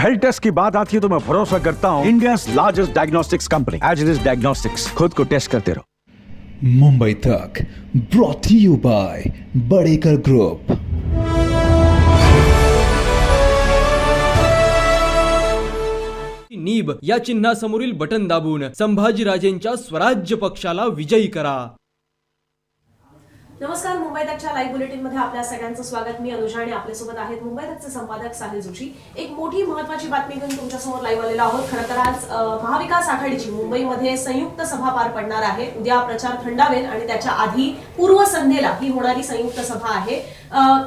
Health taste की बात आती है तो मैं भरोसा करता हूँ इंडिया लार्जेस्ट डायग्नोस्टिक्स कंपनी एज इज़ डायग्नोस्टिक्स खुद को टेस्ट करते रहो। Mumbai Tak brought you by Badekar group nib या चिन्हासमोरील बटन दाबून संभाजीराजेंच्या स्वराज्य पक्षाला विजयी करा. नमस्कार मुंबई तकच्या लाईव्ह बुलेटिनमध्ये आपल्या सगळ्यांचं स्वागत. मी अनुषा आणि आपल्यासोबत आहेत मुंबई तकचे संपादक साहिल जोशी. एक मोठी महत्वाची बातमी घेऊन तुमच्यासमोर लाईव्ह आलेलो आहोत. खरं तर आज महाविकास आघाडीची मुंबईमध्ये संयुक्त सभा पार पडणार आहे. उद्या प्रचार थंडावेल आणि त्याच्या आधी पूर्वसंध्येला ही होणारी संयुक्त सभा आहे.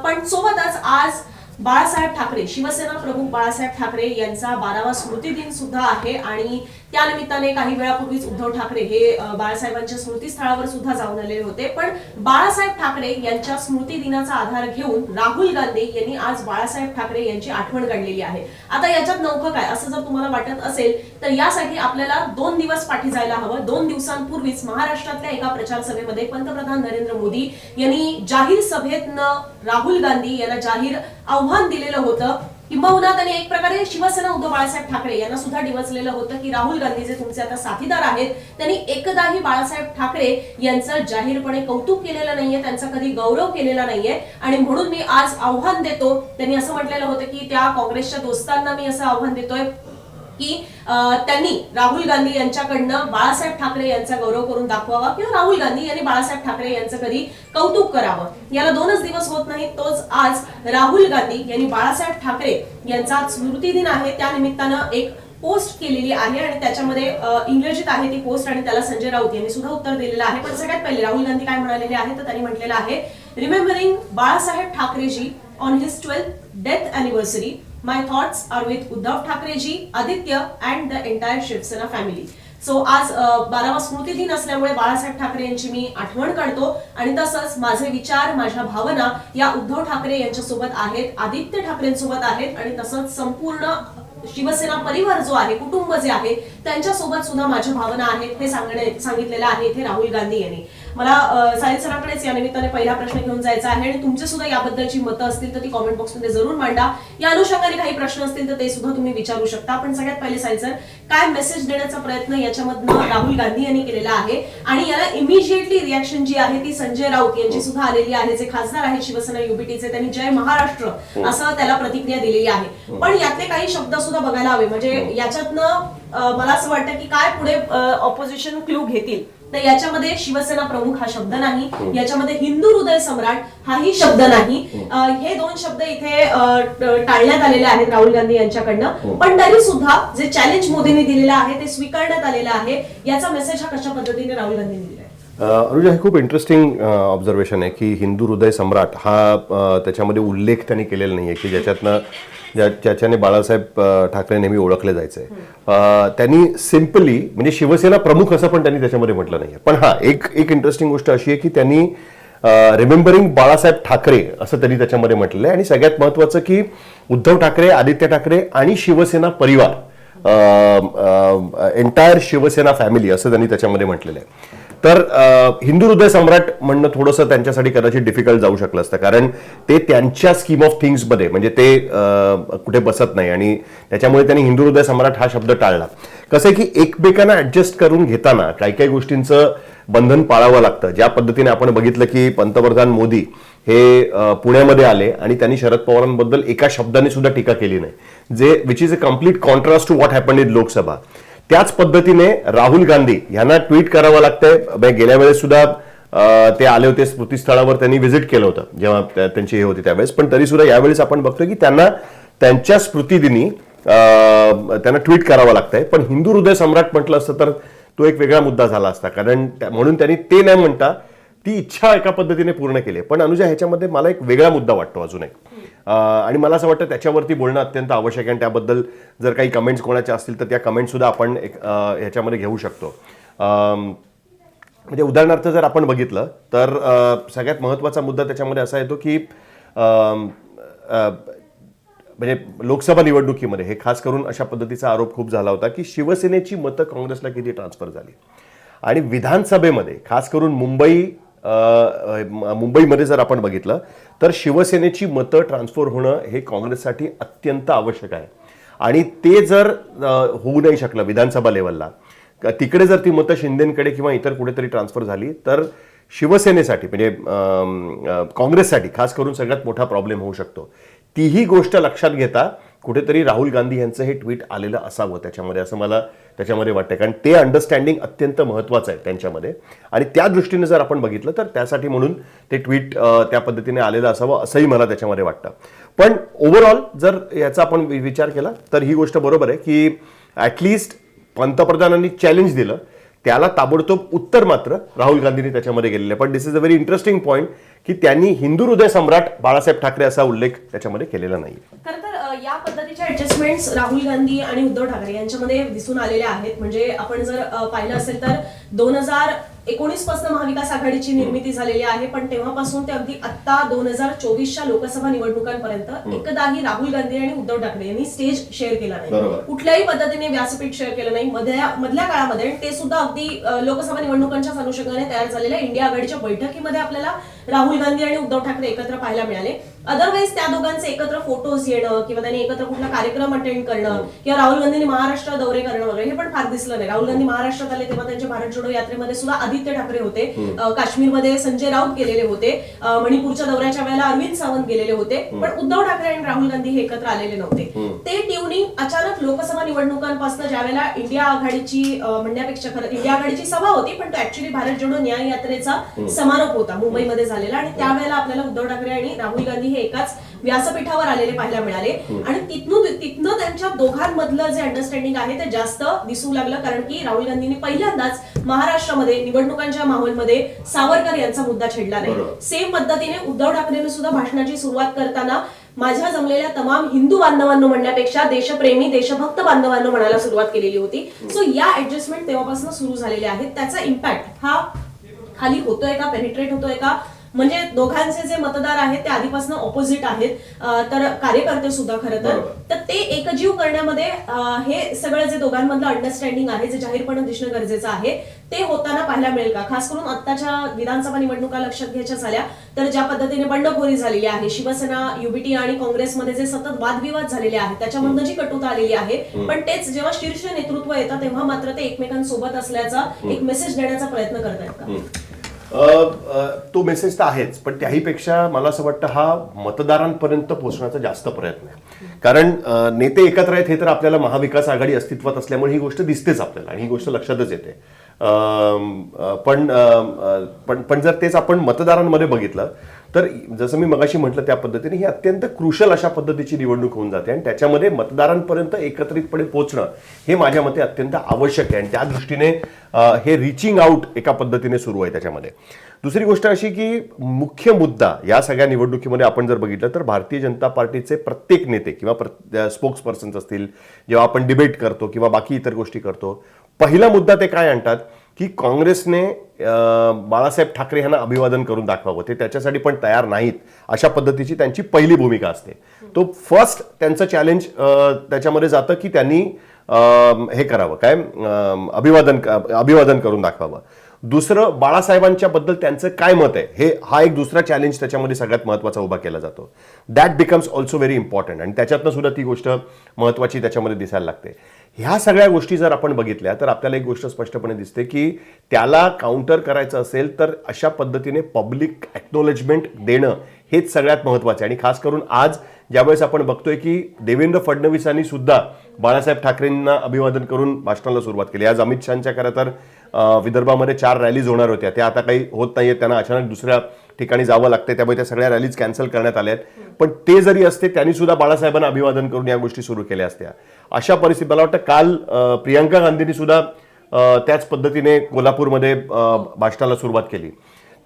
पण सोबतच आज बाळासाहेब ठाकरे शिवसेना प्रमुख बाळासाहेब ठाकरे यांचा बारावा स्मृती दिन सुद्धा आहे आणि त्यानिमित्ताने काही वेळापूर्वीच उद्धव ठाकरे हे बाळासाहेबांच्या स्मृतीस्थळावर सुद्धा जाऊन आलेले होते. पण बाळासाहेब ठाकरे यांच्या स्मृती दिनाचा आधार घेऊन राहुल गांधी यांनी आज बाळासाहेब ठाकरे यांची आठवण काढलेली आहे. आता याच्यात नौकं काय? असं जर तुम्हाला वाटत असेल तर यासाठी आपल्याला दोन दिवस पाठी जायला हवं. दोन दिवसांपूर्वीच महाराष्ट्रातल्या एका प्रचार सभेमध्ये पंतप्रधान नरेंद्र मोदी यांनी जाहीर सभेतनं राहुल गांधी यांना जाहीर आव्हान दिलेलं होतं. किंबहुना त्यांनी एक प्रकारे शिवसेना उद्धव बाळासाहेब ठाकरे यांना सुद्धा डिवचलेलं होतं की राहुल गांधी जे तुमचे आता साथीदार आहेत. त्यांनी एकदाही बाळासाहेब ठाकरे यांचं जाहीरपणे कौतुक केलेलं नाहीये त्यांचा कधी गौरव केलेला नाहीये. आणि म्हणून मी आज आव्हान देतो त्यांनी असं म्हटलेलं होतं की त्या काँग्रेसच्या दोस्तांना मी असं आव्हान देतोय की त्यांनी राहुल गांधी यांच्याकडनं बाळासाहेब ठाकरे यांचा गौरव करून दाखवावा किंवा राहुल गांधी यांनी बाळासाहेब ठाकरे यांचं कधी कौतुक करावं? याला दोनच दिवस होत नाही तोच आज राहुल गांधी यांनी बाळासाहेब ठाकरे यांचा स्मृती दिन आहे. त्या निमित्तानं एक पोस्ट केलेली आहे आणि त्याच्यामध्ये इंग्रजीत आहे ती पोस्ट आणि त्याला संजय राऊत यांनी सुद्धा उत्तर दिलेलं आहे. पण सगळ्यात पहिले राहुल गांधी काय म्हणालेले आहे तर त्यांनी म्हटलेलं आहे remembering Balasaheb Thackeray ji on his twelfth death anniversary my thoughts are with Uddhav Thackeray ji Aaditya and the entire Shiv Sena family so आज बारावा स्मृती दिन असल्यामुळे बाळासाहेब ठाकरे यांची मी आठवण काढतो. आणि तसंच माझे विचार माझ्या भावना या उद्धव ठाकरे यांच्यासोबत आहेत आदित्य ठाकरेंसोबत आहेत. आणि तसंच संपूर्ण शिवसेना परिवार जो आहे कुटुंब जे आहे त्यांच्यासोबत सुद्धा माझ्या भावना आहेत हे सांगणे सांगितलेलं आहे इथे राहुल गांधी यांनी. मला साहिल सरांकडेच या निमित्ताने पहिला प्रश्न घेऊन जायचा आहे आणि तुमचे सुद्धा याबद्दलची मतं असतील तर ती कॉमेंट बॉक्समध्ये जरूर मांडा. या अनुषंगाने काही प्रश्न असतील तर ते सुद्धा तुम्ही विचारू शकता. पण सगळ्यात पहिले साहिल सर काय मेसेज देण्याचा प्रयत्न याच्यामधनं राहुल गांधी यांनी केलेला आहे? आणि याला इमिजिएटली रिॲक्शन जी आहे ती संजय राऊत यांची सुद्धा आलेली आहे जे खासदार आहेत शिवसेना युबीटीचे त्यांनी जय महाराष्ट्र असं त्याला प्रतिक्रिया दिलेली आहे. पण यातले काही शब्द सुद्धा बघायला हवे. म्हणजे याच्यातनं अं, मला असं वाटतं की काय पुढे ऑपोजिशन क्लू घेतील? तर याच्यामध्ये शिवसेना प्रमुख हा शब्द नाही याच्यामध्ये हिंदू हृदय सम्राट हाही शब्द नाही. अं, हे दोन शब्द इथे टाळण्यात आलेले आहेत राहुल गांधी यांच्याकडनं. पण तरी सुद्धा जे चॅलेंज मोदींनी दिलेलं आहे ते स्वीकारण्यात आलेलं आहे याचा मेसेज हा कशा पद्धतीने राहुल गांधींनी दिला आहे? अनुजा हे खूप इंटरेस्टिंग ऑब्झर्वेशन आहे की हिंदू हृदय सम्राट हा त्याच्यामध्ये उल्लेख त्यांनी केलेला नाही आहे की ज्याच्यातनं ज्या ज्याच्याने बाळासाहेब ठाकरे नेहमी ओळखले जायचे. त्यांनी सिम्पली म्हणजे शिवसेना प्रमुख असं पण त्यांनी त्याच्यामध्ये म्हटलं नाही पण हा एक एक इंटरेस्टिंग गोष्ट अशी आहे की त्यांनी रिमेंबरिंग बाळासाहेब ठाकरे असं त्यांनी त्याच्यामध्ये म्हटलेलं आहे. आणि सगळ्यात महत्वाचं की उद्धव ठाकरे आदित्य ठाकरे आणि शिवसेना परिवार एंटायर शिवसेना फॅमिली असं त्यांनी त्याच्यामध्ये म्हटलेलं आहे. तर हिंदू हृदय सम्राट म्हणणं थोडंसं त्यांच्यासाठी कदाचित डिफिकल्ट जाऊ शकलं असतं. कारण ते त्यांच्या स्कीम ऑफ थिंग्समध्ये म्हणजे ते कुठे बसत नाही आणि त्याच्यामुळे त्यांनी हिंदू हृदय सम्राट हा शब्द टाळला. कसं आहे की एकमेकांना ऍडजस्ट करून घेताना काही काही गोष्टींचं बंधन पाळावं लागतं. ज्या पद्धतीने आपण बघितलं की पंतप्रधान मोदी हे पुण्यामध्ये आले आणि त्यांनी शरद पवारांबद्दल एका शब्दाने सुद्धा टीका केली नाही. जे which is a complete contrast to what happen in Lok Sabha. त्याच पद्धतीने राहुल गांधी यांना ट्विट करावं लागतंय. गेल्या वेळेस सुद्धा ते आले होते स्मृतीस्थळावर त्यांनी व्हिजिट केलं होतं जेव्हा त्यांची हे होती त्यावेळेस. पण तरी सुद्धा यावेळेस आपण बघतोय की त्यांना त्यांच्या स्मृतिदिनी त्यांना ट्विट करावं लागतंय. पण हिंदू हृदय सम्राट म्हटलं असतं तर तो एक वेगळा मुद्दा झाला असता. कारण म्हणून त्यांनी ते नाही म्हणता ती इच्छा एका पद्धतीने पूर्ण केली. पण अनुजा ह्याच्यामध्ये मला एक वेगळा मुद्दा वाटतो अजून एक. आणि मला असं वाटतं त्याच्यावरती बोलणं अत्यंत आवश्यक आहे आणि त्याबद्दल जर काही कमेंट्स कोणाच्या असतील तर त्या कमेंट सुद्धा आपण एक ह्याच्यामध्ये घेऊ शकतो. म्हणजे उदाहरणार्थ जर आपण बघितलं तर सगळ्यात महत्त्वाचा मुद्दा त्याच्यामध्ये असा येतो की अं, म्हणजे लोकसभा निवडणुकीमध्ये हे खास करून अशा पद्धतीचा आरोप खूप झाला होता की शिवसेनेची मतं काँग्रेसला किती ट्रान्सफर झाली. आणि विधानसभेमध्ये खास करून मुंबई मुंबईमध्ये जर आपण बघितलं तर शिवसेनेची मतं ट्रान्सफर होणं हे काँग्रेससाठी अत्यंत आवश्यक आहे. आणि ते जर होऊ नाही शकलं विधानसभा लेवलला तिकडे जर ती मतं शिंदेकडे किंवा इतर कुठेतरी ट्रान्सफर झाली तर शिवसेनेसाठी म्हणजे काँग्रेससाठी खास करून सगळ्यात मोठा प्रॉब्लेम होऊ शकतो. तीही गोष्ट लक्षात घेता कुठेतरी राहुल गांधी यांचं हे ट्विट आलेलं असावं त्याच्यामध्ये असं मला त्याच्यामध्ये वाटतं कारण ते अंडरस्टँडिंग अत्यंत महत्त्वाचं आहे त्यांच्यामध्ये. आणि त्या दृष्टीने जर आपण बघितलं तर त्यासाठी म्हणून ते ट्विट त्या पद्धतीने आलेलं असावं असंही मला त्याच्यामध्ये वाटतं. पण ओव्हरऑल जर याचा आपण विचार केला तर ही गोष्ट बरोबर आहे की ॲटलिस्ट पंतप्रधानांनी चॅलेंज दिलं. त्याला ताबडतोब उत्तर मात्र राहुल गांधींनी त्याच्यामध्ये गेलेलं आहे. पण this is a very interesting point की त्यांनी हिंदू हृदय सम्राट बाळासाहेब ठाकरे असा उल्लेख त्याच्यामध्ये केलेला नाही खरं ऍडजस्टमेंट्स राहुल गांधी आणि उद्धव ठाकरे यांच्यामध्ये दिसून आलेल्या आहेत. म्हणजे आपण जर पाहिलं असेल तर दोन हजार एकोणीसपासून महाविकास आघाडीची निर्मिती झालेली आहे पण तेव्हापासून ते अगदी आता दोन हजार चोवीसच्या लोकसभा निवडणुकांपर्यंत एकदाही राहुल गांधी आणि उद्धव ठाकरे यांनी स्टेज शेअर केला नाही. कुठल्याही पद्धतीने व्यासपीठ शेअर केलं नाही. मधल्या मधल्या काळामध्ये ते सुद्धा अगदी लोकसभा निवडणुकांच्याच अनुषंगाने तयार झालेल्या इंडिया आघाडीच्या बैठकीमध्ये आपल्याला राहुल गांधी आणि उद्धव ठाकरे एकत्र पाहायला मिळाले. अदरवाईज त्या दोघांचे एकत्र फोटोज येणं किंवा त्यांनी एकत्र कुठला कार्यक्रम अटेंड करणं किंवा राहुल गांधींनी महाराष्ट्र दौरे करणं वगैरे हे पण फार दिसलं नाही. राहुल गांधी महाराष्ट्रात आले तेव्हा त्यांच्या भारत जोडो यात्रेमध्ये सुद्धा आदित्य ठाकरे होते. काश्मीरमध्ये संजय राऊत गेलेले होते. मणिपूरच्या दौऱ्याच्या वेळेला अरविंद सावंत गेलेले होते. पण उद्धव ठाकरे आणि राहुल गांधी हे एकत्र आलेले नव्हते. ते ट्युनिंग अचानक लोकसभा निवडणुकांपासून ज्या वेळेला इंडिया आघाडीची म्हणण्यापेक्षा खरं इंडिया आघाडीची सभा होती पण तो ऍक्च्युली भारत जोडो न्याय यात्रेचा समारोप होता मुंबईमध्ये झालेला. आणि त्यावेळेला आपल्याला उद्धव ठाकरे आणि राहुल गांधी हे एकाच व्यासपीठावर आलेले पाहायला मिळाले. आणि तिथनं तिथनं त्यांच्या दोघांमधलं जे अंडरस्टँडिंग आहे ते जास्त दिसू लागलं कारण की राहुल गांधींनी पहिल्यांदाच महाराष्ट्रामध्ये निवडणुकांच्या माहोलमध्ये सावरकर यांचा मुद्दा छेडला नाही. सेम पद्धतीने उद्धव ठाकरेंनी सुद्धा भाषणाची सुरुवात करताना माझ्या जमलेल्या तमाम हिंदू बांधवांनो म्हणण्यापेक्षा देशप्रेमी देशभक्त बांधवांनो म्हणायला सुरुवात केलेली होती. सो या ऍडजस्टमेंट तेव्हापासून सुरू झालेल्या आहेत. त्याचा इम्पॅक्ट हा खाली होतोय का पेनिट्रेट होतोय का म्हणजे दोघांचे जे मतदार आहेत ते आधीपासून ऑपोजिट आहेत. तर कार्यकर्ते सुद्धा खरं तर. तर ते एकजीव करण्यामध्ये हे सगळं जे दोघांमधलं अंडरस्टँडिंग आहे जे जाहीरपणे दिसणं गरजेचं आहे ते होताना पाहायला मिळेल का? खास करून आत्ताच्या विधानसभा निवडणुका लक्षात घ्यायच्या झाल्या तर ज्या पद्धतीने बंडखोरी झालेली आहे शिवसेना युबीटी आणि काँग्रेसमध्ये जे सतत वादविवाद झालेले आहेत त्याच्यामधनं जी कटुता आलेली आहे पण तेच जेव्हा शीर्ष नेतृत्व येतं तेव्हा मात्र ते एकमेकांसोबत असल्याचा एक मेसेज देण्याचा प्रयत्न करतायत का? तो मेसेज तर आहेच पण त्याहीपेक्षा मला असं वाटतं हा मतदारांपर्यंत पोहोचण्याचा जास्त प्रयत्न आहे. कारण नेते एकत्र आहेत हे तर आपल्याला महाविकास आघाडी अस्तित्वात असल्यामुळे ही गोष्ट दिसतेच आपल्याला आणि ही गोष्ट लक्षातच येते. पण पण पण जर तेच आपण मतदारांमध्ये बघितलं तर जसं मी मगाशी म्हटलं त्या पद्धतीने ही अत्यंत क्रुशल अशा पद्धतीची निवडणूक होऊन जाते. आणि त्याच्यामध्ये मतदारांपर्यंत एकत्रितपणे पोहोचणं हे माझ्या मते अत्यंत आवश्यक आहे. आणि त्या दृष्टीने हे रिचिंग आउट एका पद्धतीने सुरू आहे त्याच्यामध्ये. दुसरी गोष्ट अशी की मुख्य मुद्दा या सगळ्या निवडणुकीमध्ये आपण जर बघितलं तर भारतीय जनता पार्टीचे प्रत्येक नेते किंवा स्पोक्स पर्सन्स असतील जेव्हा आपण डिबेट करतो किंवा बाकी इतर गोष्टी करतो पहिला मुद्दा ते काय आणतात? की काँग्रेसने बाळासाहेब ठाकरे यांना अभिवादन करून दाखवावं. ते त्याच्यासाठी पण तयार नाहीत. अशा पद्धतीची त्यांची पहिली भूमिका असते. तो फर्स्ट त्यांचं चॅलेंज त्याच्यामध्ये जातं की त्यांनी हे करावं. काय? अभिवादन अभिवादन करून दाखवावं. दुसरं बाळासाहेबांच्या बद्दल त्यांचं काय मत आहे? हे हा एक दुसरा चॅलेंज त्याच्यामध्ये सगळ्यात महत्त्वाचा उभा केला जातो. That becomes also very important आणि त्याच्यातनं सुद्धा ती गोष्ट महत्त्वाची त्याच्यामध्ये दिसायला लागते. ह्या सगळ्या गोष्टी जर आपण बघितल्या तर आपल्याला एक गोष्ट स्पष्टपणे दिसते की त्याला काउंटर करायचं असेल तर अशा पद्धतीने पब्लिक ॲक्नॉलेजमेंट देणं हेच सगळ्यात महत्त्वाचं आहे. आणि खास करून आज ज्यावेळेस आपण बघतोय की देवेंद्र फडणवीसांनी सुद्धा बाळासाहेब ठाकरेंना अभिवादन करून भाषणाला सुरुवात केली. आज अमित शहाच्या खरं तर विदर्भामध्ये चार रॅलीज होणार होत्या. त्या आता काही होत नाहीयेत. त्यांना अचानक दुसऱ्या ठिकाणी जावं लागते त्यामुळे त्या सगळ्या रॅलीज कॅन्सल करण्यात आल्या आहेत. पण ते जरी असते त्यांनी सुद्धा बाळासाहेबांना अभिवादन करून या गोष्टी सुरू केल्या असत्या. अशा परिस्थितीत मला वाटतं काल प्रियांका गांधींनी सुद्धा त्याच पद्धतीने कोल्हापूरमध्ये भाषणाला सुरुवात केली.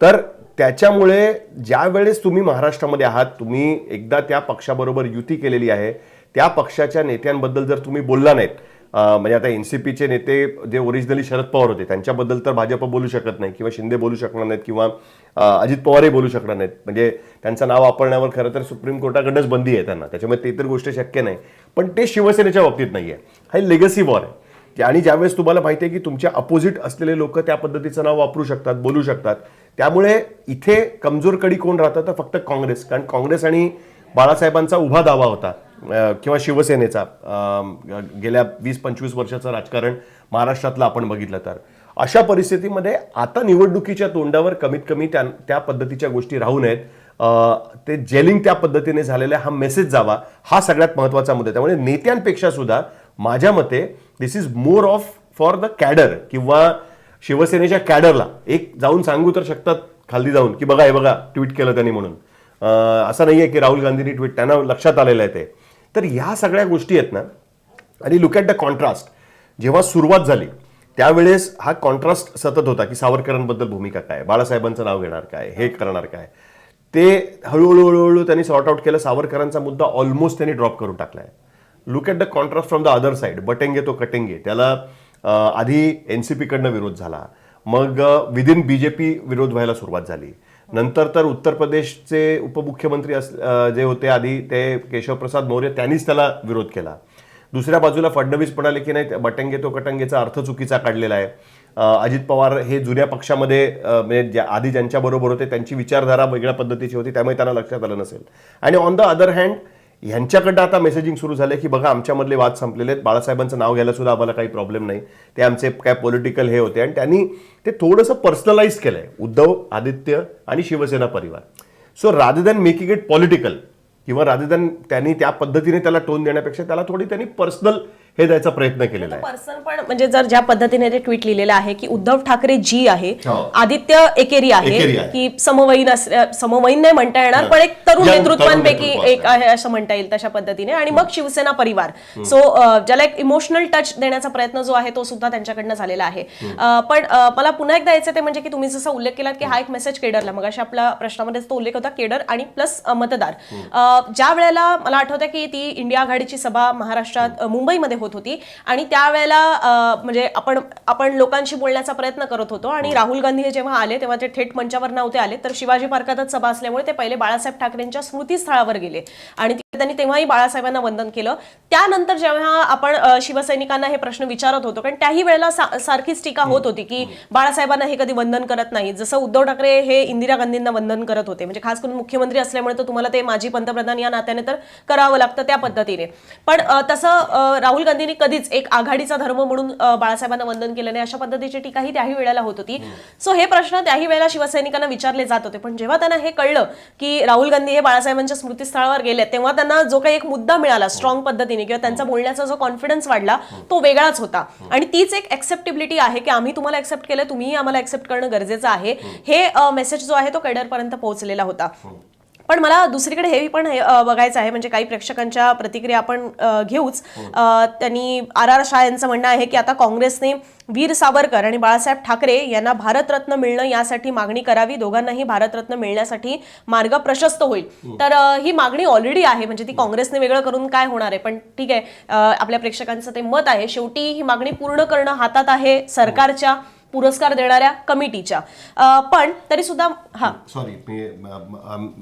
तर त्याच्यामुळे ज्या वेळेस तुम्ही महाराष्ट्रामध्ये आहात तुम्ही एकदा त्या पक्षाबरोबर युती केलेली आहे. त्या पक्षाच्या नेत्यांबद्दल जर तुम्ही बोलला नाहीत म्हणजे आता एनसीपीचे नेते जे ओरिजिनली शरद पवार होते त्यांच्याबद्दल तर भाजप बोलू शकत नाही किंवा शिंदे बोलू शकणार नाहीत किंवा अजित पवारही बोलू शकणार नाहीत. म्हणजे त्यांचं नाव वापरण्यावर खरं तर सुप्रीम कोर्टाकडनंच बंदी आहे त्यांना. त्याच्यामुळे ते तर गोष्ट शक्य नाही. पण ते शिवसेनेच्या बाबतीत नाही आहे हा लेगसी वॉर आहे. आणि ज्यावेळेस तुम्हाला माहिती आहे की तुमच्या अपोजिट असलेले लोक त्या पद्धतीचं नाव वापरू शकतात बोलू शकतात. त्यामुळे इथे कमजोर कडी कोण राहतं तर फक्त काँग्रेस. कारण काँग्रेस आणि बाळासाहेबांचा उभा दावा होता. किंवा शिवसेनेचा. गेल्या वीस पंचवीस वर्षाचं राजकारण महाराष्ट्रातलं आपण बघितलं तर. अशा परिस्थितीमध्ये आता निवडणुकीच्या तोंडावर कमीत कमी त्या त्या पद्धतीच्या गोष्टी राहू नयेत. ते जेलिंग त्या पद्धतीने झालेलं हा मेसेज जावा हा सगळ्यात महत्त्वाचा मुद्दा त्यामुळे नेत्यांपेक्षा सुद्धा माझ्या मते this is more of for the cadre किंवा शिवसेनेच्या कॅडरला एक जाऊन सांगू तर शकतात खाली जाऊन की बघा हे बघा ट्विट केलं त्यांनी म्हणून. असं नाही आहे की राहुल गांधींनी ट्विट त्यांना लक्षात आलेलं आहे ते. तर ह्या सगळ्या गोष्टी आहेत ना आणि लुक ॲट द कॉन्ट्रास्ट जेव्हा सुरुवात झाली त्यावेळेस हा कॉन्ट्रास्ट सतत होता की सावरकरांबद्दल भूमिका काय बाळासाहेबांचं नाव घेणार काय? हे करणार काय? ते हळूहळू हळूहळू त्यांनी सॉर्ट आउट केलं सावरकरांचा मुद्दा ऑलमोस्ट त्यांनी ड्रॉप करून टाकलाय. Look at the contrast from the other side बटेंगे तो कटेंगे. त्याला आधी एन सी पीकडनं विरोध झाला. मग विदिन बी जे पी विरोध व्हायला सुरुवात झाली. नंतर तर उत्तर प्रदेशचे उपमुख्यमंत्री अस जे होते आधी ते केशवप्रसाद मौर्य त्यांनीच त्याला विरोध केला. दुसऱ्या बाजूला फडणवीस म्हणाले की नाही बटंगे तो कटंगेचा अर्थ चुकीचा काढलेला आहे. अजित पवार हे जुन्या पक्षामध्ये म्हणजे ज्या- आधी ज्यांच्याबरोबर होते त्यांची विचारधारा वेगळ्या पद्धतीची होती त्यामुळे त्यांना लक्षात आलं नसेल. आणि ऑन द अदर हँड ह्यांच्याकडनं आता मेसेजिंग सुरू झालं की बघा आमच्यामधले वाद संपलेले आहेत. बाळासाहेबांचं नाव घ्यायला सुद्धा आम्हाला काही प्रॉब्लेम नाही. ते आमचे काय पॉलिटिकल हे होते. आणि त्यांनी ते थोडंसं पर्सनलाइज केलंय. उद्धव आदित्य आणि शिवसेना परिवार. So rather than making it political किंवा रादर दॅन त्यांनी त्या पद्धतीने त्याला टोन देण्यापेक्षा त्याला थोडी त्यांनी पर्सनल हे द्यायचा प्रयत्न केलेला आहे. पर्सन पण म्हणजे जर ज्या पद्धतीने ते ट्विट लिहिलेलं आहे की उद्धव ठाकरे जी आहे हो. आदित्य एकेरी आहे. की समवयीन समवयीन नाही म्हणता येणार हा. पण एक तरुण नेतृत्वांपैकी एक आहे असं म्हणता येईल तशा पद्धतीने. आणि मग शिवसेना परिवार. सो ज्याला एक इमोशनल टच देण्याचा प्रयत्न जो आहे तो सुद्धा त्यांच्याकडनं झालेला आहे. पण मला पुन्हा एकदा यायचं ते म्हणजे की तुम्ही जसं उल्लेख केलात की हा एक मेसेज केडरला. मग अशा आपल्या प्रश्नामध्ये तो उल्लेख होता केडर आणि प्लस मतदार. ज्या वेळेला मला आठवतं की ती इंडिया आघाडीची सभा महाराष्ट्रात मुंबईमध्ये होत होती आणि त्यावेळेला म्हणजे आपण आपण लोकांशी बोलण्याचा प्रयत्न करत होतो. आणि राहुल गांधी हे जेव्हा आले तेव्हा ते थेट मंचावर नव्हते आले. तर शिवाजी पार्कातच सभा असल्यामुळे ते पहिले बाळासाहेब ठाकरेंच्या स्मृतीस्थळावर गेले. आणि त्यांनी तेव्हाही बाळासाहेबांना वंदन केलं. त्यानंतर जेव्हा आपण शिवसैनिकांना हे प्रश्न विचारत होतो कारण त्याही वेळेला सारखीच टीका होत होती की बाळासाहेबांना हे कधी वंदन करत नाही जसं उद्धव ठाकरे हे इंदिरा गांधींना वंदन करत होते. म्हणजे खास करून मुख्यमंत्री असल्यामुळे तर तुम्हाला ते माजी पंतप्रधान या नात्याने तर करावं लागतं त्या पद्धतीने. पण तसं राहुल गांधींनी कधीच एक आघाडीचा धर्म म्हणून बाळासाहेबांना वंदन केलं नाही. अशा पद्धतीची टीकाही त्याही वेळेला होत होती. सो हे प्रश्न त्याही वेळेला शिवसैनिकांना विचारले जात होते. पण जेव्हा त्यांना हे कळलं की राहुल गांधी हे बाळासाहेबांच्या स्मृतीस्थळावर गेले तेव्हा त्यांना जो काही एक मुद्दा मिळाला स्ट्रॉंग पद्धतीने किंवा त्यांचा बोलण्याचा जो कॉन्फिडन्स वाढला तो वेगळाच होता. आणि तीच एक एक्सेप्टेबिलिटी आहे की आम्ही तुम्हाला एक्सेप्ट केलं तुम्हीही आम्हाला एक्सेप्ट करणं गरजेचं आहे. हे मेसेज जो आहे तो केडरपर्यंत पोहोचलेला होता. पण मला दुसरीकडे हे पण हे, बघायचं आहे. म्हणजे काही प्रेक्षकांच्या प्रतिक्रिया आपण घेऊच. अ, त्यांनी आर आर शाह यांचं म्हणणं आहे की आता काँग्रेसने वीर सावरकर आणि बाळासाहेब ठाकरे यांना भारतरत्न मिळणं यासाठी मागणी करावी. दोघांनाही भारतरत्न मिळण्यासाठी मार्ग प्रशस्त होईल. तर अ, ही मागणी ऑलरेडी आहे. म्हणजे ती काँग्रेसने वेगळं करून काय होणार आहे? पण ठीक आहे. आपल्या प्रेक्षकांचं ते मत आहे. शेवटी ही मागणी पूर्ण करणं हातात आहे सरकारच्या. पुरस्कार देणाऱ्या कमिटीच्या. पण तरी सुद्धा हा. सॉरी मी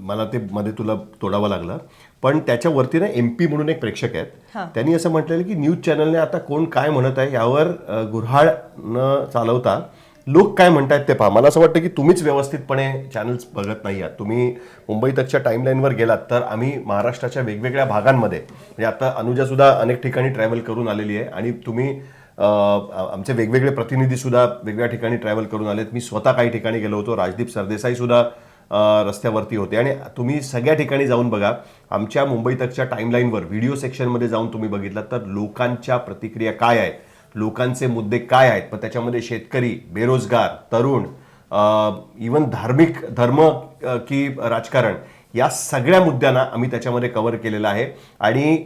मला ते मध्ये तुला तोडावं लागलं. पण त्याच्यावरती ना एम पी म्हणून एक प्रेक्षक आहेत. त्यांनी असं म्हटलेलं की न्यूज चॅनलने आता कोण काय म्हणत आहे यावर गुऱ्हाळ न चालवता लोक काय म्हणतायत ते पहा. मला असं वाटतं की तुम्हीच व्यवस्थितपणे चॅनल्स बघत नाही आहात. तुम्ही मुंबई तकच्या टाईमलाईनवर गेलात तर आम्ही महाराष्ट्राच्या वेगवेगळ्या भागांमध्ये म्हणजे आता अनुजा सुद्धा अनेक ठिकाणी ट्रॅव्हल करून आलेली आहे आणि तुम्ही आमचे वेगवेगळे प्रतिनिधीसुद्धा वेगवेगळ्या ठिकाणी ट्रॅव्हल करून आलेत. मी स्वतः काही ठिकाणी गेलो होतो. राजदीप सरदेसाईसुद्धा रस्त्यावरती होते. आणि तुम्ही सगळ्या ठिकाणी जाऊन बघा आमच्या मुंबई तकच्या टाईमलाईनवर व्हिडिओ सेक्शनमध्ये जाऊन तुम्ही बघितलं तर लोकांच्या प्रतिक्रिया काय आहेत? लोकांचे मुद्दे काय आहेत? पण त्याच्यामध्ये शेतकरी बेरोजगार तरुण इवन धार्मिक धर्म की राजकारण या सगळ्या मुद्द्यांना आम्ही त्याच्यामध्ये कव्हर केलेलं आहे. आणि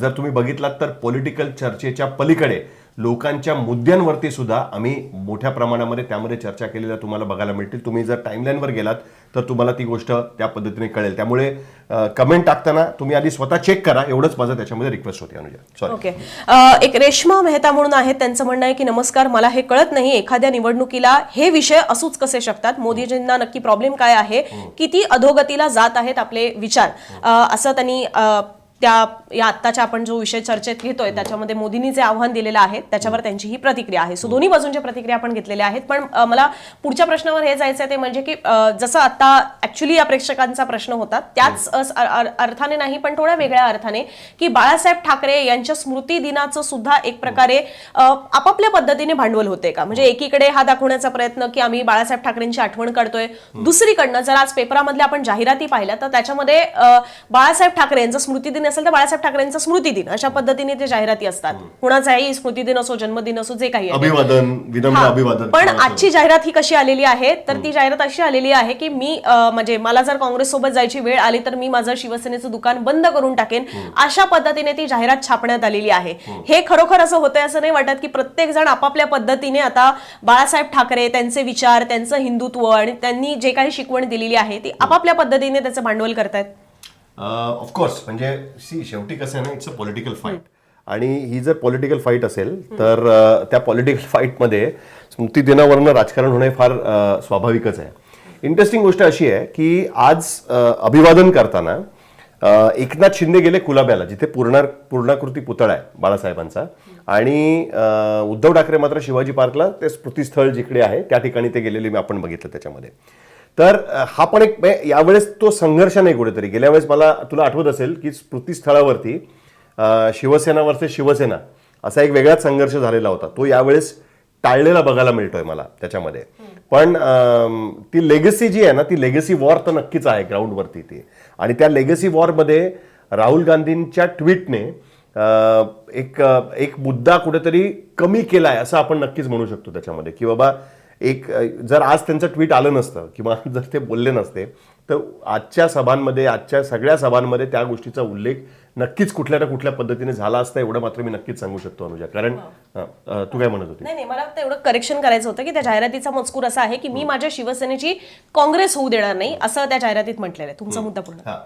जर तुम्ही बघितलात तर पॉलिटिकल चर्चेच्या पलीकडे लोकांच्या मुद्द्यांवरती सुद्धा आम्ही मोठ्या प्रमाणामध्ये त्यामध्ये चर्चा केलेल्या तुम्हाला बघायला मिळतील. तुम्ही जर टाईमलाईनवर गेलात तर तुम्हाला ती गोष्ट त्या पद्धतीने कळेल. त्यामुळे कमेंट टाकताना तुम्ही आधी स्वतः चेक करा. एवढंच माझं त्याच्यामध्ये रिक्वेस्ट होती अनुजा. सॉरी ओके अ, एक रेश्मा मेहता म्हणून आहेत. त्यांचं म्हणणं आहे की नमस्कार मला हे कळत नाही एखाद्या निवडणुकीला हे विषय असूच कसे शकतात? मोदीजींना नक्की प्रॉब्लेम काय आहे? किती अधोगतीला जात आहेत आपले विचार? असं त्यांनी त्या या आत्ताच्या आपण जो विषय चर्चेत घेतोय त्याच्यामध्ये मोदींनी जे आव्हान दिलेलं आहे त्याच्यावर त्यांची ही प्रतिक्रिया आहे. सो दोन्ही बाजूंच्या प्रतिक्रिया आपण घेतलेल्या आहेत. पण मला पुढच्या प्रश्नावर हे जायचं आहे ते म्हणजे की जसं आता ऍक्च्युली या प्रेक्षकांचा प्रश्न होता त्याच अ- अर्थाने नाही पण थोड्या वेगळ्या अर्थाने की बाळासाहेब ठाकरे यांच्या स्मृती दिनाचं सुद्धा एक प्रकारे आपापल्या पद्धतीने भांडवल होते का? म्हणजे एकीकडे हा दाखवण्याचा प्रयत्न की आम्ही बाळासाहेब ठाकरेंची आठवण करतोय दुसरीकडनं जर आज पेपरामधल्या आपण जाहिराती पाहिल्या तर त्याच्यामध्ये बाळासाहेब ठाकरे यांचा स्मृती दिन असेल तर बाळासाहेब ठाकरेंचा स्मृती दिन अशा पद्धतीने ते जाहिराती असतात. कुणाचाही स्मृती दिन असो जन्मदिन असो जे काही. अभिवादन विनम्र. अभिवादन. पण आजची जाहिरात ही कशी आलेली आहे? तर ती जाहिरात अशी आलेली आहे की मी म्हणजे मला जर काँग्रेस सोबत जायची वेळ आली तर मी माझं शिवसेनेचं दुकान बंद करून टाकेन. अशा पद्धतीने ती जाहिरात छापण्यात आलेली आहे. हे खरोखर असं होतंय असं नाही वाटत की प्रत्येक जण आपापल्या पद्धतीने आता बाळासाहेब ठाकरे त्यांचे विचार त्यांचं हिंदुत्व आणि त्यांनी जे काही शिकवण दिलेली आहे ती आपापल्या पद्धतीने त्याचं भांडवल करतायत. ऑफकोर्स म्हणजे सी शेवटी कसं आहे ना इट्स अ पॉलिटिकल फाईट आणि ही जर पॉलिटिकल फाईट असेल तर त्या पॉलिटिकल फाईटमध्ये स्मृती दिनावरनं राजकारण होणे फार स्वाभाविकच आहे. इंटरेस्टिंग गोष्ट अशी आहे की आज अभिवादन करताना एकनाथ शिंदे गेले कुलाब्याला जिथे पूर्ण पूर्णाकृती पुतळा आहे बाळासाहेबांचा. आणि उद्धव ठाकरे मात्र शिवाजी पार्कला ते स्मृतीस्थळ जिकडे आहे त्या ठिकाणी ते गेलेले मी आपण बघितलं त्याच्यामध्ये. तर हा पण एक म्हणजे यावेळेस तो संघर्ष नाही कुठेतरी. गेल्या वेळेस मला तुला आठवत असेल की स्मृतीस्थळावरती शिवसेना वर्सेस शिवसेना असा एक वेगळाच संघर्ष झालेला होता. तो यावेळेस टाळलेला बघायला मिळतोय मला त्याच्यामध्ये. पण ती लेगसी जी आहे ना ती लेगसी वॉर तर नक्कीच आहे ग्राउंडवरती ती. आणि त्या लेगसी वॉरमध्ये राहुल गांधींच्या ट्विटने एक एक मुद्दा कुठेतरी कमी केला आहे असं आपण नक्कीच म्हणू शकतो त्याच्यामध्ये. की बाबा एक जर आज त्यांचं ट्विट आलं नसतं किंवा जर ते बोलले नसते तर आजच्या सभांमध्ये आजच्या सगळ्या सभांमध्ये त्या गोष्टीचा उल्लेख नक्कीच कुठल्या ना कुठल्या पद्धतीने झाला असता एवढं मात्र मी नक्कीच सांगू शकतो अनुजा. कारण अ, तू काय म्हणत होती? नाही नाही मला फक्त एवढं करेक्शन करायचं होतं की त्या जाहिरातीचा मजकूर असा आहे की मी माझ्या शिवसेनेची काँग्रेस होऊ देणार नाही असं त्या जाहिरातीत म्हटलेलं आहे. तुमचा मुद्दा पूर्ण. हा.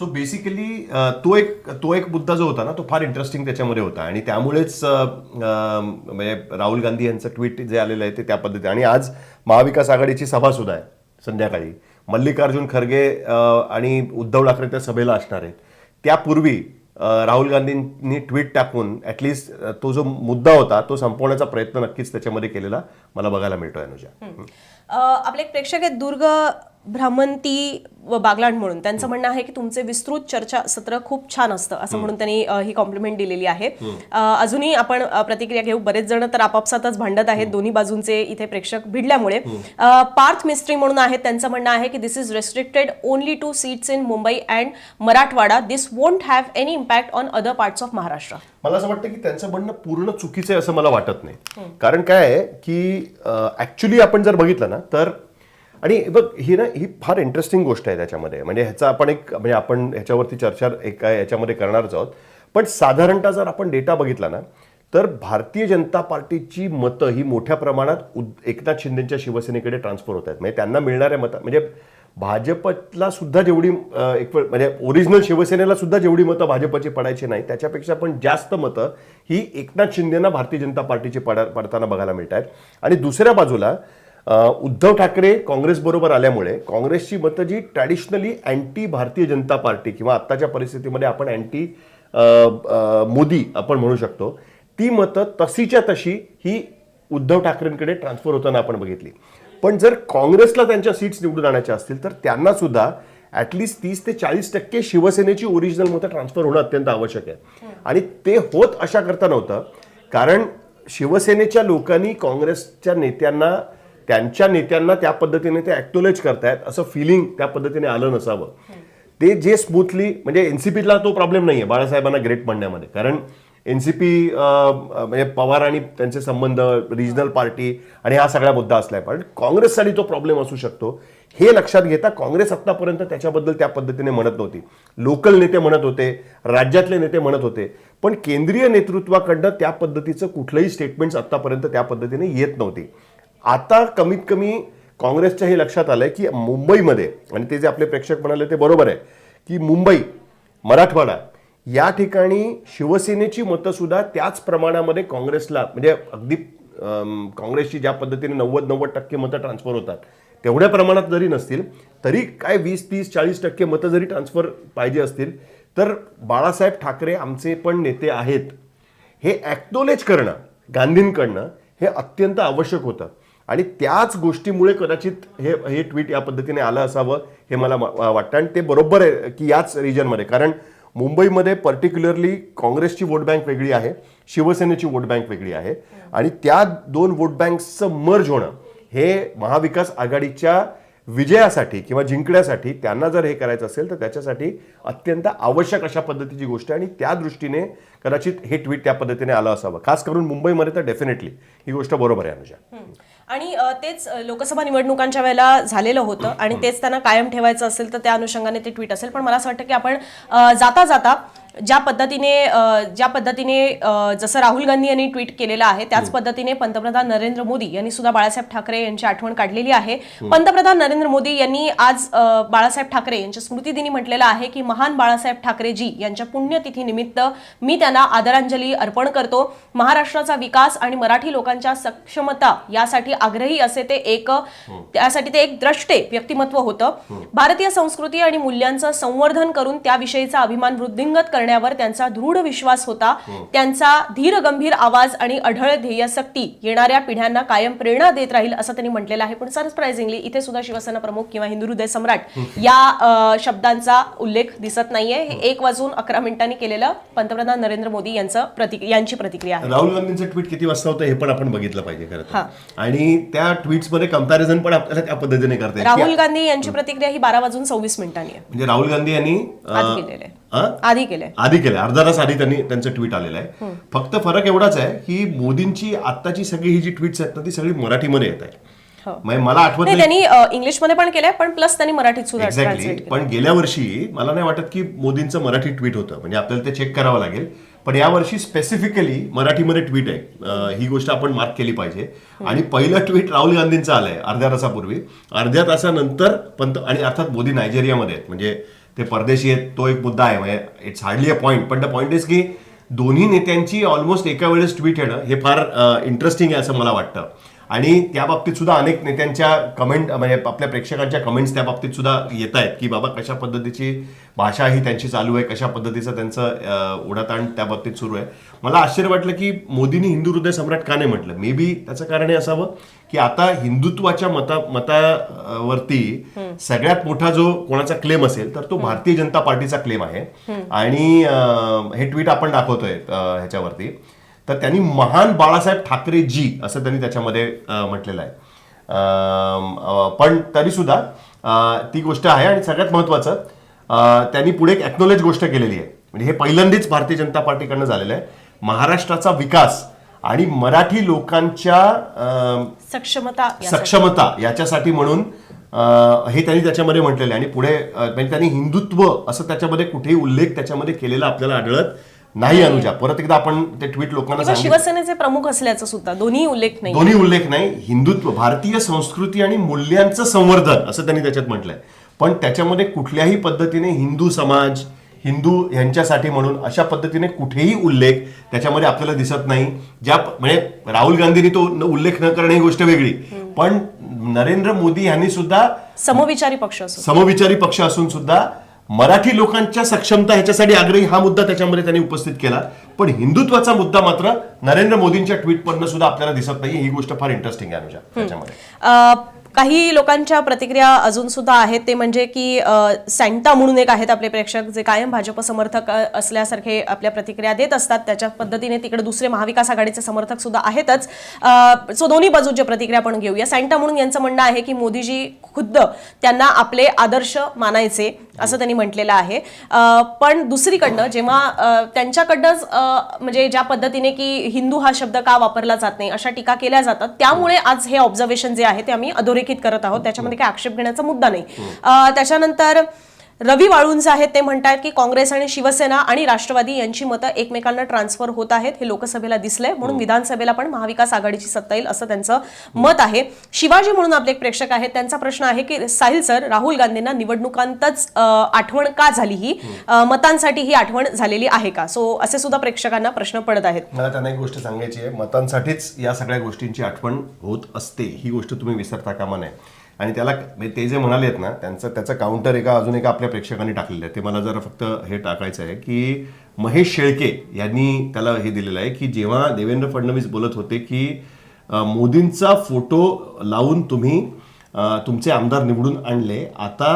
सो बेसिकली uh, तो एक तो एक मुद्दा जो होता ना तो फार इंटरेस्टिंग त्याच्यामध्ये होता. आणि त्यामुळेच uh, um, म्हणजे राहुल गांधी यांचं ट्विट जे आलेलं आहे ते त्या पद्धती आणि आज महाविकास आघाडीची सभा सुद्धा आहे संध्याकाळी. मल्लिकार्जुन खरगे uh, आणि उद्धव ठाकरे त्या सभेला असणार आहेत. त्यापूर्वी राहुल गांधींनी ट्विट टाकून ॲटलिस्ट तो जो मुद्दा होता तो संपवण्याचा प्रयत्न नक्कीच त्याच्यामध्ये केलेला मला बघायला मिळतोय अनुजा. आपले एक प्रेक्षक आहेत दुर्ग भ्रमंती व बागलांड म्हणून. त्यांचं म्हणणं आहे की तुमचे विस्तृत चर्चा सत्र खूप छान असतं असं म्हणून त्यांनी ही कॉम्प्लिमेंट दिलेली आहे. अजूनही आपण प्रतिक्रिया घेऊ. बरेच जण तर आपापसातच भांडत आहेत दोन्ही बाजूंचे इथे प्रेक्षक भिडल्यामुळे. पार्थ मिस्त्री म्हणून आहेत त्यांचं म्हणणं आहे की this is restricted only to seats in Mumbai and Marathwada this won't have any impact on other parts of Maharashtra मला असं वाटतं की त्यांचं म्हणणं पूर्ण चुकीचं आहे असं मला वाटत नाही. कारण काय आहे की ऍक्च्युली आपण जर बघितलं ना तर आणि बघ ही ना ही फार इंटरेस्टिंग गोष्ट आहे त्याच्यामध्ये. म्हणजे ह्याचा आपण एक म्हणजे आपण ह्याच्यावरती चर्चा एका याच्यामध्ये करणारच आहोत. पण साधारणतः जर आपण डेटा बघितला ना तर भारतीय जनता पार्टीची मतं ही मोठ्या प्रमाणात उद- एकनाथ शिंदेच्या शिवसेनेकडे ट्रान्सफर होत आहेत. म्हणजे त्यांना मिळणाऱ्या मतं म्हणजे भाजपला सुद्धा जेवढी एक म्हणजे ओरिजिनल शिवसेनेला सुद्धा जेवढी मतं भाजपची पडायची नाही त्याच्यापेक्षा पण जास्त मतं ही एकनाथ शिंदेना भारतीय जनता पार्टीची पडा पडताना बघायला मिळत आहेत आणि दुसऱ्या बाजूला उद्धव ठाकरे काँग्रेसबरोबर आल्यामुळे काँग्रेसची मतं जी traditionally anti Bharatiya Janata party किंवा आत्ताच्या परिस्थितीमध्ये आपण अँटी मोदी आपण म्हणू शकतो ती मतं तशीच्या तशी ही उद्धव ठाकरेंकडे ट्रान्सफर होताना आपण बघितली. पण जर काँग्रेसला त्यांच्या सीट्स निवडून आणायच्या असतील तर त्यांना सुद्धा ऍटलिस्ट तीस ते चाळीस टक्के शिवसेनेची ओरिजिनल मतं ट्रान्सफर होणं अत्यंत आवश्यक आहे. आणि ते होत अशा करता नव्हतं कारण शिवसेनेच्या लोकांनी काँग्रेसच्या नेत्यांना त्यांच्या नेत्यांना त्या पद्धतीने ते ऍक्टोलेज करतायत. असं फिलिंग त्या पद्धतीने आलं नसावं. ते जे स्मूथली म्हणजे एनसीपीला तो प्रॉब्लेम नाहीये बाळासाहेबांना ग्रेट म्हणण्यामध्ये. कारण एनसीपी म्हणजे पवार आणि त्यांचे संबंध रिजनल पार्टी आणि हा सगळा मुद्दा असलाय. पण काँग्रेससाठी तो प्रॉब्लेम असू शकतो. हे लक्षात घेता काँग्रेस आतापर्यंत त्याच्याबद्दल त्या पद्धतीने म्हणत नव्हती. लोकल नेते म्हणत होते राज्यातले नेते म्हणत होते. पण केंद्रीय नेतृत्वाकडनं त्या पद्धतीचं कुठलंही स्टेटमेंट्स आत्तापर्यंत त्या पद्धतीने येत नव्हती. आता कमीत कमी काँग्रेसच्या हे लक्षात आलंय की मुंबईमध्ये आणि ते जे आपले प्रेक्षक म्हणाले ते बरोबर आहे की मुंबई मराठवाडा या ठिकाणी शिवसेनेची मतंसुद्धा त्याच प्रमाणामध्ये काँग्रेसला म्हणजे अगदी काँग्रेसची ज्या पद्धतीने नव्वद नव्वद टक्के मतं ट्रान्सफर होतात तेवढ्या प्रमाणात जरी नसतील तरी काय वीस तीस चाळीस टक्के मतं जरी ट्रान्सफर पाहिजे असतील तर बाळासाहेब ठाकरे आमचे पण नेते आहेत. हे ॲक्नॉलेज करणं गांधींकडनं हे अत्यंत आवश्यक होतं. आणि त्याच गोष्टीमुळे कदाचित हे हे ट्विट या पद्धतीने आलं असावं हे मला वाटतं. आणि ते बरोबर आहे की याच रिजनमध्ये कारण मुंबईमध्ये पर्टिक्युलरली काँग्रेसची वोट बँक वेगळी आहे शिवसेनेची वोट बँक वेगळी आहे आणि त्या दोन वोट बँक्सचं मर्ज होणं हे महाविकास आघाडीच्या विजयासाठी किंवा जिंकण्यासाठी त्यांना जर हे करायचं असेल तर त्याच्यासाठी अत्यंत आवश्यक अशा पद्धतीची गोष्ट आहे आणि त्या दृष्टीने कदाचित हे ट्विट त्या पद्धतीने आलं असावं. खास करून मुंबईमध्ये तर डेफिनेटली ही गोष्ट बरोबर आहे अनुजा. आणि तेच लोकसभा निवडणुकांच्या वेळेला झालेलं होतं आणि तेच त्यांना कायम ठेवायचं असेल तर त्या अनुषंगाने ते ट्विट असेल. पण मला असं वाटतं की आपण जाता जाता ज्या पद्धतीने ज्या पद्धतीने जसं राहुल गांधी यांनी ट्विट केलेलं आहे त्याच पद्धतीने पंतप्रधान नरेंद्र मोदी यांनी सुद्धा बाळासाहेब ठाकरे यांची आठवण काढलेली आहे. पंतप्रधान नरेंद्र मोदी यांनी आज बाळासाहेब ठाकरे यांच्या स्मृतिदिनी म्हटलेलं आहे की महान बाळासाहेब ठाकरेजी यांच्या पुण्यतिथी निमित्त मी त्यांना आदरांजली अर्पण करतो. महाराष्ट्राचा विकास आणि मराठी लोकांच्या सक्षमता यासाठी आग्रही असे ते एक त्यासाठी ते एक द्रष्टे व्यक्तिमत्व होतं. भारतीय संस्कृती आणि मूल्यांचं संवर्धन करून त्याविषयीचा अभिमान वृद्धिंगत करण्यावर त्यांचा दृढ विश्वास होता. त्यांचा धीर गंभीर आवाज आणि अढळ ध्येयशक्ती येणाऱ्या पिढ्यांना कायम प्रेरणा देत राहील असं त्यांनी म्हटलेलं आहे. पण सरप्राइझिंगली इथे सुद्धा शिवसेना प्रमुख किंवा हिंदू हृदय सम्राट या शब्दांचा उल्लेख दिसत नाहीये. हे एक वाजून अकरा मिनिटांनी केलेलं पंतप्रधान नरेंद्र मोदी यांचं प्रतिक यांची प्रतिक्रिया आहे. राहुल गांधींचं ट्विट किती वाजता होतं हे पण आपण बघितलं पाहिजे खरं आणि त्या ट्विट्समध्ये कंपॅरिझन पण आपल्याला त्या पद्धतीने करता राहुल गांधी यांची प्रतिक्रिया ही बारा वाजून सव्वीस मिनिटांनी आहे. म्हणजे राहुल गांधी यांनी आधी अं? आधी केलंय. आधी केलंय. अर्धा तास आधी त्यांनी त्यांचं ट्विट आलेलं आहे. फक्त फरक एवढाच आहे की मोदींची आत्ताची सगळी ही जी ट्विट्स आहेत ना ती सगळी मराठीमध्ये येत आहे हो. म्हणजे मला आठवत नाही त्यांनी इंग्लिशमध्ये पण केलंय पण प्लस त्यांनी मराठीत सुद्धा एक्झॅक्टली पण गेल्या वर्षी मला नाही वाटत की मोदींचं मराठी ट्विट होतं. म्हणजे आपल्याला ते चेक करावं लागेल. पण यावर्षी स्पेसिफिकली मराठीमध्ये ट्विट आहे. ही गोष्ट आपण मार्क केली पाहिजे. आणि पहिलं ट्विट राहुल गांधींचं आलंय अर्ध्या तासापूर्वी. अर्ध्या तासानंतर पंत आणि अर्थात मोदी नायजेरियामध्ये आहेत. म्हणजे ते परदेशी आहेत तो एक मुद्दा आहे. म्हणजे इट्स हार्डली अ पॉईंट पण द पॉईंट इज की दोन्ही नेत्यांची ऑलमोस्ट एका वेळेस ट्विट येणं हे फार इंटरेस्टिंग आहे असं मला वाटतं. आणि त्या बाबतीत सुद्धा अनेक नेत्यांच्या कमेंट म्हणजे आपल्या प्रेक्षकांच्या कमेंट्स त्या बाबतीत सुद्धा येत आहेत की बाबा कशा पद्धतीची भाषा ही त्यांची चालू आहे कशा पद्धतीचं त्यांचं उडाताण ओढाताण त्या बाबतीत सुरू आहे. मला आश्चर्य वाटलं की मोदींनी हिंदू हृदय सम्राट का नाही म्हटलं? मे बी त्याचं कारण हे असावं. की आता हिंदुत्वाच्या मता मतावरती सगळ्यात मोठा जो कोणाचा क्लेम असेल तर तो भारतीय जनता पार्टीचा क्लेम आहे. आणि हे ट्विट आपण दाखवतोय ह्याच्यावरती. तर त्यांनी महान बाळासाहेब ठाकरे जी असं त्यांनी त्याच्यामध्ये म्हटलेलं आहे. पण तरी सुद्धा ती गोष्ट आहे आणि सगळ्यात महत्वाचं त्यांनी पुढे एक ॲक्नॉलेज गोष्ट केलेली आहे. म्हणजे हे पहिल्यांदाच भारतीय जनता पार्टीकडनं झालेलं आहे. महाराष्ट्राचा विकास आणि मराठी लोकांच्या सक्षमता. सक्षमता याच्यासाठी म्हणून हे त्यांनी त्याच्यामध्ये म्हटलेलं आहे. आणि पुढे म्हणजे त्यांनी हिंदुत्व असं त्याच्यामध्ये कुठेही उल्लेख त्याच्यामध्ये केलेला आपल्याला आढळत नाही अनुजा. परत एकदा आपण ते ट्विट लोकांना शिवसेनेचे प्रमुख असल्याचं सुद्धा दोन्ही उल्लेख नाही. दोन्ही उल्लेख नाही. हिंदुत्व भारतीय संस्कृती आणि मूल्यांचं संवर्धन असं त्यांनी त्याच्यात म्हटलंय. पण त्याच्यामध्ये कुठल्याही पद्धतीने हिंदू समाज हिंदू यांच्यासाठी म्हणून अशा पद्धतीने कुठेही उल्लेख त्याच्यामध्ये आपल्याला दिसत नाही. ज्या म्हणजे राहुल गांधींनी तो उल्लेख न करणे ही गोष्ट वेगळी. पण नरेंद्र मोदी यांनी सुद्धा समविचारी पक्ष समविचारी पक्ष असून सुद्धा मराठी लोकांच्या सक्षमता ह्याच्यासाठी आग्रही हा मुद्दा त्याच्यामध्ये त्यांनी उपस्थित केला. पण हिंदुत्वाचा मुद्दा मात्र नरेंद्र मोदींच्या ट्विटमधनं सुद्धा आपल्याला दिसत नाही. ही गोष्ट फार इंटरेस्टिंग आहे त्याच्यामध्ये. काही लोकांच्या प्रतिक्रिया अजून सुद्धा आहेत ते म्हणजे की सँटा म्हणून एक आहेत आपले प्रेक्षक जे कायम भाजप समर्थक असल्यासारखे आपल्या प्रतिक्रिया देत असतात. त्याच्या पद्धतीने तिकडे दुसरे महाविकास आघाडीचे समर्थक सुद्धा आहेतच. सो दोन्ही बाजूच्या प्रतिक्रिया आपण घेऊया. सँटा म्हणून यांचं म्हणणं आहे की मोदीजी खुद्द त्यांना आपले आदर्श मानायचे असं त्यांनी म्हटलेलं आहे. पण दुसरीकडनं जेव्हा त्यांच्याकडनंच म्हणजे ज्या पद्धतीने की हिंदू हा शब्द का वापरला जात नाही अशा टीका केल्या जातात त्यामुळे आज हे ऑब्झर्वेशन जे आहे ते आम्ही अधोरेखित करत आहोत. त्याच्यामध्ये काही आक्षेप घेण्याचा मुद्दा नाही. त्याच्यानंतर रवी वाळुंज आहेत ते म्हणतात की काँग्रेस आणि शिवसेना आणि राष्ट्रवादी यांची मतं एकमेकांना ट्रान्सफर होत आहेत हे लोकसभेला दिसलंय. म्हणून विधानसभेला पण महाविकास आघाडीची सत्ता येईल असं त्यांचं मत आहे. शिवाजी म्हणून आपले एक प्रेक्षक आहेत. त्यांचा प्रश्न आहे की साहिल सर राहुल गांधींना निवडणुकांतच आठवण का झाली ही. अ, मतांसाठी ही आठवण झालेली आहे का? सो असे सुद्धा प्रेक्षकांना प्रश्न पडत आहेत. मला त्यांना एक गोष्ट सांगायची आहे. मतांसाठीच या सगळ्या गोष्टींची आठवण होत असते. ही गोष्ट तुम्ही विसरता कामा नये. आणि त्याला म्हणजे ते जे म्हणाले आहेत ना त्यांचं त्याचं काउंटर एका अजून एका आपल्या प्रेक्षकांनी टाकलेलं आहे. ते मला जरा फक्त हे टाकायचं आहे की महेश शेळके यांनी त्याला हे दिलेलं आहे की जेव्हा देवेंद्र फडणवीस बोलत होते की मोदींचा फोटो लावून तुम्ही तुमचे आमदार निवडून आणले आता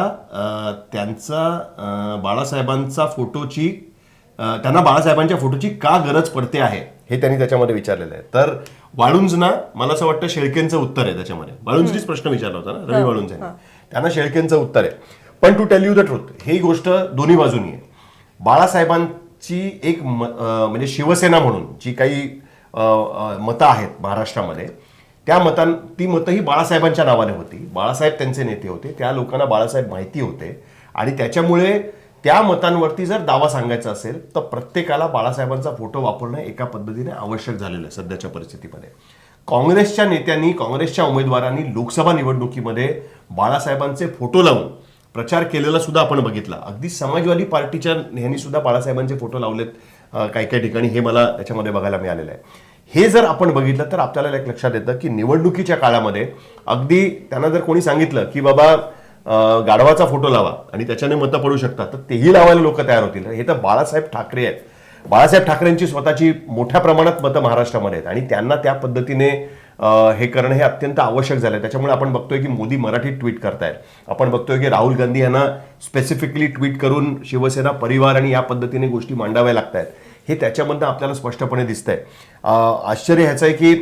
त्यांचा बाळासाहेबांचा फोटोची त्यांना बाळासाहेबांच्या फोटोची का गरज पडते आहे? हे त्यांनी त्याच्यामध्ये विचारलेलं आहे. तर वाळुंजना मला असं वाटतं शेळकेंचं उत्तर आहे त्याच्यामध्ये. वाळुंजनीच प्रश्न विचारला होता ना? रवी वाळुंज यांनी त्यांना शेळकेंचं उत्तर आहे. पण to tell you the truth ही गोष्ट दोन्ही बाजूनी आहे. बाळासाहेबांची एक म्हणजे शिवसेना म्हणून जी काही मतं आहेत महाराष्ट्रामध्ये त्या मतां ती मतं ही बाळासाहेबांच्या नावाने होती. बाळासाहेब त्यांचे नेते होते. त्या लोकांना बाळासाहेब माहिती होते. आणि त्याच्यामुळे त्या मतांवरती जर दावा सांगायचा असेल तर प्रत्येकाला बाळासाहेबांचा फोटो वापरणं एका पद्धतीने आवश्यक झालेलं आहे सध्याच्या परिस्थितीमध्ये. काँग्रेसच्या नेत्यांनी काँग्रेसच्या उमेदवारांनी लोकसभा निवडणुकीमध्ये बाळासाहेबांचे फोटो लावून प्रचार केलेला सुद्धा आपण बघितला. अगदी समाजवादी पार्टीच्या ह्यांनी सुद्धा बाळासाहेबांचे फोटो लावलेत काही काही ठिकाणी. हे मला त्याच्यामध्ये बघायला मिळालेलं आहे. हे जर आपण बघितलं तर आपल्याला एक लक्षात येतं की निवडणुकीच्या काळामध्ये अगदी त्यांना जर कोणी सांगितलं की बाबा गाढवाचा फोटो लावा आणि त्याच्याने मतं पडू शकतात. तर तेही लावायला लोक तयार होतील. हे तर बाळासाहेब ठाकरे आहेत. बाळासाहेब ठाकरेंची स्वतःची मोठ्या प्रमाणात मतं महाराष्ट्रामध्ये आहेत. आणि त्यांना त्या पद्धतीने हे करणं हे अत्यंत आवश्यक झालं त्याच्यामुळे आपण बघतोय की मोदी मराठीत ट्विट करतायत. आपण बघतोय की राहुल गांधी यांना स्पेसिफिकली ट्विट करून शिवसेना परिवार आणि या पद्धतीने गोष्टी मांडाव्या लागत आहेत हे त्याच्यामधनं आपल्याला स्पष्टपणे दिसतंय. आश्चर्य ह्याचं आहे की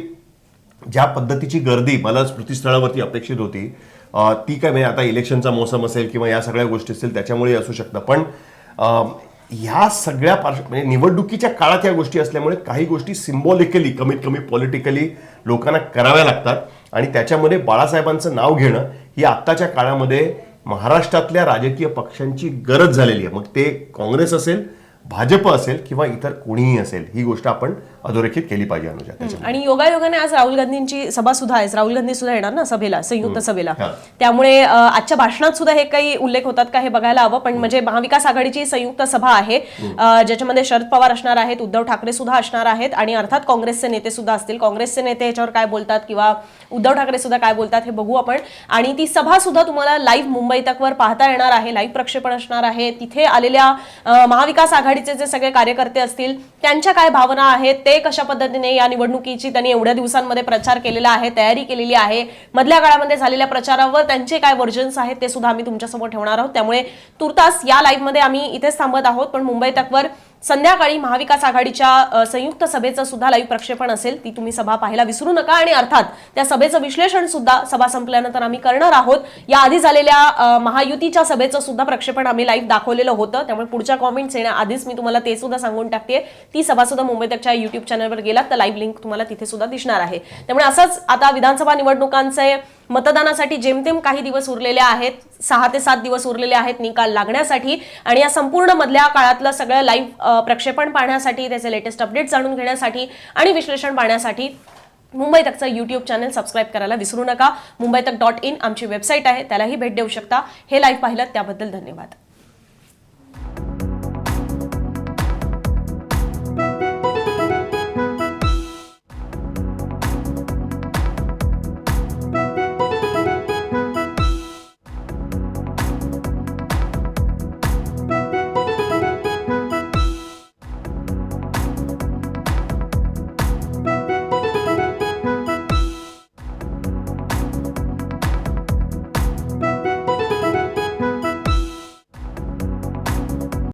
ज्या पद्धतीची गर्दी मला स्मृतीस्थळावरती अपेक्षित होती ती काय म्हणजे आता इलेक्शनचा मोसम असेल किंवा या सगळ्या गोष्टी असतील त्याच्यामुळे असू शकतं. पण ह्या सगळ्या पार्श म्हणजे निवडणुकीच्या काळात या गोष्टी असल्यामुळे काही गोष्टी सिम्बॉलिकली कमीत कमी पॉलिटिकली लोकांना कराव्या लागतात. आणि त्याच्यामध्ये बाळासाहेबांचं नाव घेणं ही आत्ताच्या काळामध्ये महाराष्ट्रातल्या राजकीय पक्षांची गरज झालेली आहे. मग ते काँग्रेस असेल भाजप असेल किंवा इतर कोणीही असेल ही गोष्ट आपण अधोरेखित केली पाहिजे अनुजा आणि योगायोगाने आज राहुल गांधींची सभा सुद्धा आहे. राहुल गांधी सुद्धा येणार ना सभेला संयुक्त सभेला. हा. त्यामुळे अ, आजच्या भाषणात सुद्धा हे काही उल्लेख होतात का हे बघायला हवं पण म्हणजे महाविकास आघाडीची संयुक्त सभा आहे. अ, ज्याच्यामध्ये शरद पवार असणार आहेत उद्धव ठाकरे सुद्धा असणार आहेत आणि अर्थात काँग्रेसचे नेते सुद्धा असतील. काँग्रेसचे नेते याच्यावर काय बोलतात किंवा उद्धव ठाकरे सुद्धा काय बोलतात हे बघू आपण. आणि ती सभा सुद्धा तुम्हाला लाईव्ह मुंबई तकवर पाहता येणार आहे. लाईव्ह प्रक्षेपण असणार आहे. तिथे आलेल्या अ, महाविकास आघाडीचे जे सगळे कार्यकर्ते असतील त्यांच्या काय भावना आहेत ते कशा पद्धतीने या निवडणुकीची त्यांनी एवढ्या दिवसांमध्ये प्रचार केलेला आहे तयारी केलेली आहे मधल्या काळामध्ये झालेल्या प्रचारावर त्यांचे काय वर्जन्स आहेत ते सुद्धा आम्ही तुमच्यासमोर ठेवणार आहोत. त्यामुळे तुर्तास या लाईव्हमध्ये आम्ही इथेच थांबत आहोत पण मुंबई तकवर संध्याकाळी महाविकास आघाडीच्या संयुक्त सभेचं सुद्धा लाईव्ह प्रक्षेपण असेल ती तुम्ही सभा पाहायला विसरू नका. आणि अर्थात त्या सभेचं विश्लेषण सुद्धा सभा संपल्यानंतर आम्ही करणार आहोत. या आधी झालेल्या महायुतीच्या सभेचं सुद्धा प्रक्षेपण आम्ही लाईव्ह दाखवलेलं होतं. त्यामुळे पुढच्या कॉमेंट्स येण्याआधीच मी तुम्हाला ते सुद्धा सांगून टाकते. ती सभा सुद्धा मुंबई तकच्या युट्यूब चॅनलवर गेलात तर लाईव्ह लिंक तुम्हाला तिथे सुद्धा दिसणार आहे. त्यामुळे असंच आता विधानसभा निवडणुकांचे मतदानासाठी जेमतेम काही दिवस उरलेले आहेत सहा ते सात दिवस उरलेले आहेत निकाल लागण्यासाठी आणि या संपूर्ण मधल्या काळातलं सगळं लाईव्ह प्रक्षेपण पाहण्यासाठी त्याचे लेटेस्ट अपडेट जाणून घेण्यासाठी आणि विश्लेषण पाहण्यासाठी मुंबई तकचं यूट्यूब चॅनल सबस्क्राईब करायला विसरू नका. मुंबई तक डॉट इन आमची वेबसाईट आहे त्यालाही भेट देऊ शकता. हे लाईव्ह पाहिलं त्याबद्दल धन्यवाद.